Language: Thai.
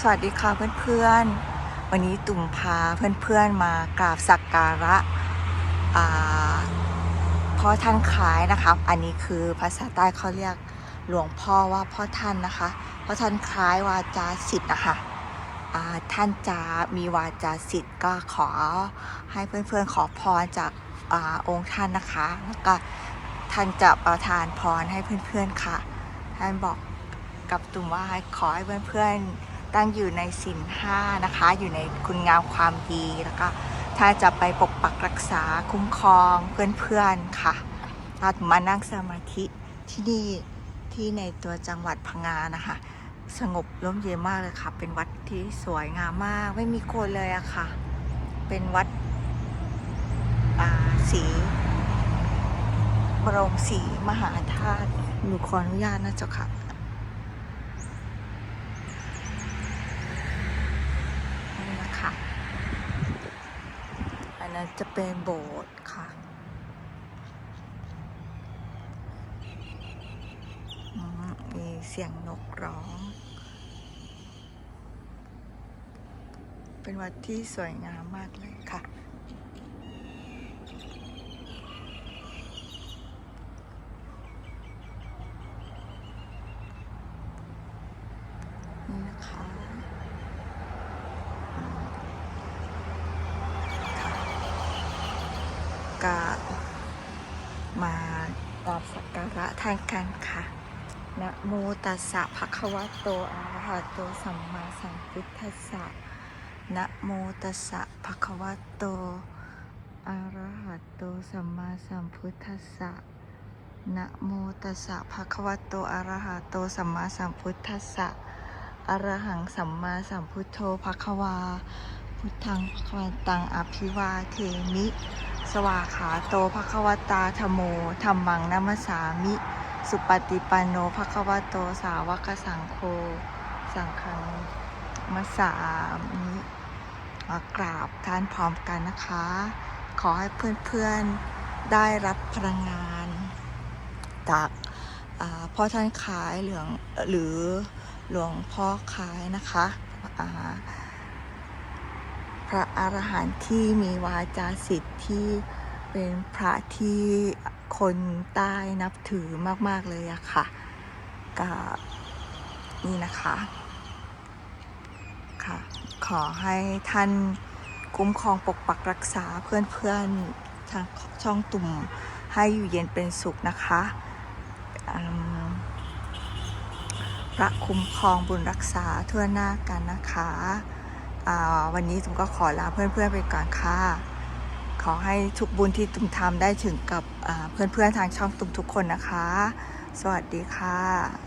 สวัสดีค่ะเพื่อนๆ วันนี้ตุ่มพาเพื่อนๆมากราบสักการะพ่อท่านคล้ายนะคะ อันนี้คือภาษาใต้เขาเรียกหลวงพ่อว่าพ่อท่านนะคะ พ่อท่านคล้ายวาจาสิทธิ์นะคะท่านจะมีวาจาสิทธิ์ก็ขอให้เพื่อนๆขอพรจากอองค์ท่านนะคะแล้วก็ท่านจะประทานพรให้เพื่อนๆค่ะ ท่านบอกกับตุ่มว่าขอให้เพื่อนๆ ตั้งอยู่ในศีลห้านะคะ อยู่ในคุณงามความดีแล้วก็ถ้าจะไปปกปักรักษาคุ้มครองเพื่อนๆค่ะเรามานั่งสมาธิที่นี่ที่ในตัวจังหวัดพังงานะคะ สงบร่มเย็นมากเลยค่ะ เป็นวัดที่สวยงามมาก ไม่มีคนเลยอะค่ะ เป็นวัดสีบรมสีมหาธาตุหนูขออนุญาตนะเจ้าค่ะ นี่นะคะ อั นะจะเป็นโบสถ์ค่ะมีเสียงนกร้อง เป็นวัดที่สวยงามมากเลยค่ะ นี่นะคะ ก็มากราบสักการะทางกันค่ะนะโมตัสสะภะคะวะโตอะระหะโตสัมมาสัมพุทธัสสะนะโมตัสสะภะคะวะโตอะระหะโตสัมมาสัมพุทธัสสะนะโมตัสสะภะคะวะโตอะระหะโตสัมมาสัมพุทธัสสะอะระหังสัมมาสัมพุทโธภะคะวา พุทธังภะคะวันตังอภิวาเทมิ สวาขาโตภะควตาธโมธรรมังนัมสามิ สุปฏิปันโนภะควโตสาวกสังโฆสังฆังมัสสามิมากราบท่านพร้อมกันนะคะ ขอให้เพื่อนๆได้รับพลังงาน จากพ่อท่านขายเหลืองหรือหลวงพ่อขายนะคะ ระอรหันต์ที่มีวาจาสิทธิ์ที่เป็นพระที่คนใต้นับถือมาก ๆ เลยอะค่ะก็นี่นะคะค่ะ ขอให้ท่านคุ้มครองปกปักรักษาเพื่อนๆทางช่องตุ่มให้อยู่เย็นเป็นสุขนะคะพระคุ้มครองบุญรักษาทั่วหน้ากันนะคะ วันนี้ตุ้มก็ขอลาเพื่อนๆไปก่อนค่ะ ขอให้ทุกบุญที่ตุ้มทำได้ถึงกับอ่าเพื่อนๆทางช่องตุ้มทุกคนนะคะ สวัสดีค่ะ